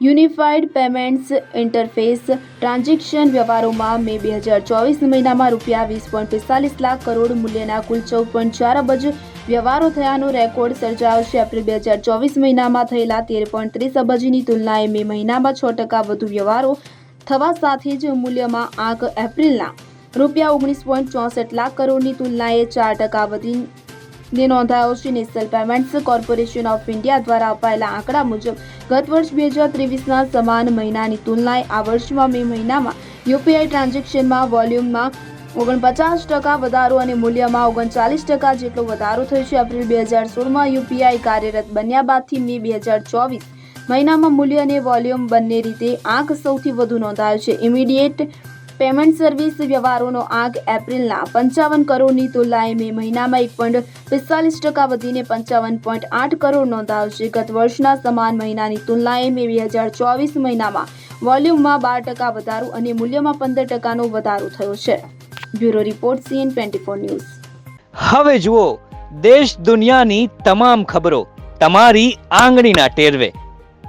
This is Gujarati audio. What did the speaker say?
યુનિફાઈડ પેમેન્ટ્સ ઇન્ટરફેસ ટ્રાન્ઝેક્શન વ્યવહારોમાં મે બે હજાર ચોવીસ મહિનામાં રૂપિયા વીસ પોઈન્ટ પિસ્તાલીસ લાખ કરોડ મૂલ્યના કુલ ચૌદ પોઈન્ટ ચાર અબજ વ્યવહારો થયાનો રેકોર્ડ સર્જાયો છે એપ્રિલ બે હજાર ચોવીસ મહિનામાં થયેલા તેર પોઈન્ટ ત્રીસ અબજની તુલનાએ મે મહિનામાં છ ટકા વધુ વ્યવહારો થવા સાથે જ મૂલ્યમાં આંક એપ્રિલના રૂપિયા ઓગણીસ પોઈન્ટ ચોસઠ લાખ કરોડની તુલનાએ ચાર ટકા વધીને નોંધાયો છે. National Payments Corporation of India દ્વારા અપાયેલા આંકડા મુજબ, ગત વર્ષ બે હજાર ત્રેવીસના સમાન મહિનાની તુલનાએ આ વર્ષમાં મે મહિનામાં યુપીઆઈ ટ્રાન્ઝેક્શનમાં વોલ્યુમમાં ઓગણપચાસ ટકા વધારો અને મૂલ્યમાં ઓગણચાલીસ ટકા જેટલો વધારો થયો છે. એપ્રિલ બે હજાર સોળમાં યુપીઆઈ કાર્યરત બન્યા બાદથી મે બે હજાર ચોવીસ મહિનામાં મૂલ્ય અને વોલ્યુમ બંને રીતે આંક સૌથી વધુ નોંધાયો છે. ઇમિડિયેટ પેમેન્ટ સર્વિસ વ્યવહારોનો આંક એપ્રિલના પંચાવન કરોડની તુલનાએ મે મહિનામાં એક પોઈન્ટ પિસ્તાલીસ ટકા વધીને પંચાવન પોઈન્ટ આઠ કરોડ નોંધાયો છે ગત વર્ષના સમાન મહિનાની તુલનાએ મે બે હજાર ચોવીસ મહિનામાં વોલ્યુમમાં બાર ટકા વધારો અને મૂલ્યમાં પંદર ટકાનો વધારો થયો છે. Bureau report CN twenty four news. હવે જુઓ, દેશ દુનિયાની તમામ ખબરો તમારી આંગળીના ટેરવે.